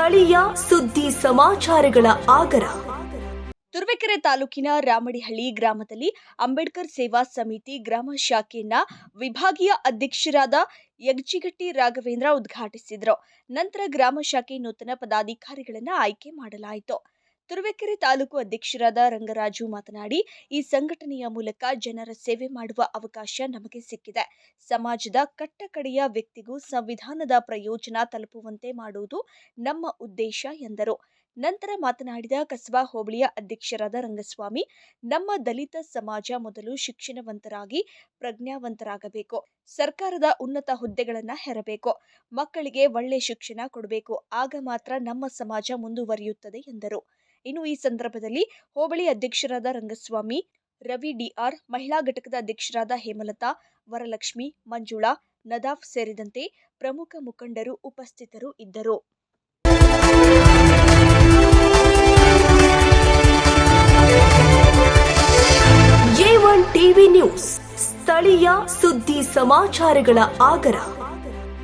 ಸ್ಥಳೀಯ ಸುದ್ದಿ ಸಮಾಚಾರಗಳ ಆಗರ. ತುರುವೇಕೆರೆ ತಾಲೂಕಿನ ರಾಮಡಿಹಳ್ಳಿ ಗ್ರಾಮದಲ್ಲಿ ಅಂಬೇಡ್ಕರ್ ಸೇವಾ ಸಮಿತಿ ಗ್ರಾಮ ಶಾಖೆಯನ್ನ ವಿಭಾಗೀಯ ಅಧ್ಯಕ್ಷರಾದ ಯಗ್ಜಿಗಟ್ಟಿ ರಾಘವೇಂದ್ರ ಉದ್ಘಾಟಿಸಿದರು. ನಂತರ ಗ್ರಾಮ ಶಾಖೆ ನೂತನ ಪದಾಧಿಕಾರಿಗಳನ್ನ ಆಯ್ಕೆ ಮಾಡಲಾಯಿತು. ತುರುವೇಕೆರೆ ತಾಲೂಕು ಅಧ್ಯಕ್ಷರಾದ ರಂಗರಾಜು ಮಾತನಾಡಿ, ಈ ಸಂಘಟನೆಯ ಮೂಲಕ ಜನರ ಸೇವೆ ಮಾಡುವ ಅವಕಾಶ ನಮಗೆ ಸಿಕ್ಕಿದೆ. ಸಮಾಜದ ಕಟ್ಟಕಡೆಯ ವ್ಯಕ್ತಿಗೂ ಸಂವಿಧಾನದ ಪ್ರಯೋಜನ ತಲುಪುವಂತೆ ಮಾಡುವುದು ನಮ್ಮ ಉದ್ದೇಶ ಎಂದರು. ನಂತರ ಮಾತನಾಡಿದ ಕಸಬಾ ಹೋಬಳಿಯ ಅಧ್ಯಕ್ಷರಾದ ರಂಗಸ್ವಾಮಿ, ನಮ್ಮ ದಲಿತ ಸಮಾಜ ಮೊದಲು ಶಿಕ್ಷಣವಂತರಾಗಿ ಪ್ರಜ್ಞಾವಂತರಾಗಬೇಕು, ಸರ್ಕಾರದ ಉನ್ನತ ಹುದ್ದೆಗಳನ್ನು ಹೆರಬೇಕು, ಮಕ್ಕಳಿಗೆ ಒಳ್ಳೆ ಶಿಕ್ಷಣ ಕೊಡಬೇಕು, ಆಗ ಮಾತ್ರ ನಮ್ಮ ಸಮಾಜ ಮುಂದುವರಿಯುತ್ತದೆ ಎಂದರು. ಇನ್ನು ಈ ಸಂದರ್ಭದಲ್ಲಿ ಹೋಬಳಿ ಅಧ್ಯಕ್ಷರಾದ ರಂಗಸ್ವಾಮಿ, ರವಿ ಡಿಆರ್ ಮಹಿಳಾ ಘಟಕದ ಅಧ್ಯಕ್ಷರಾದ ಹೇಮಲತಾ, ವರಲಕ್ಷ್ಮಿ, ಮಂಜುಳಾ, ನದಾಫ್ ಸೇರಿದಂತೆ ಪ್ರಮುಖ ಮುಖಂಡರು ಉಪಸ್ಥಿತರು ಇದ್ದರು. ನ್ಯೂಸ್ ಸ್ಥಳೀಯ ಸುದ್ದಿ ಸಮಾಚಾರಗಳ ಆಗರ.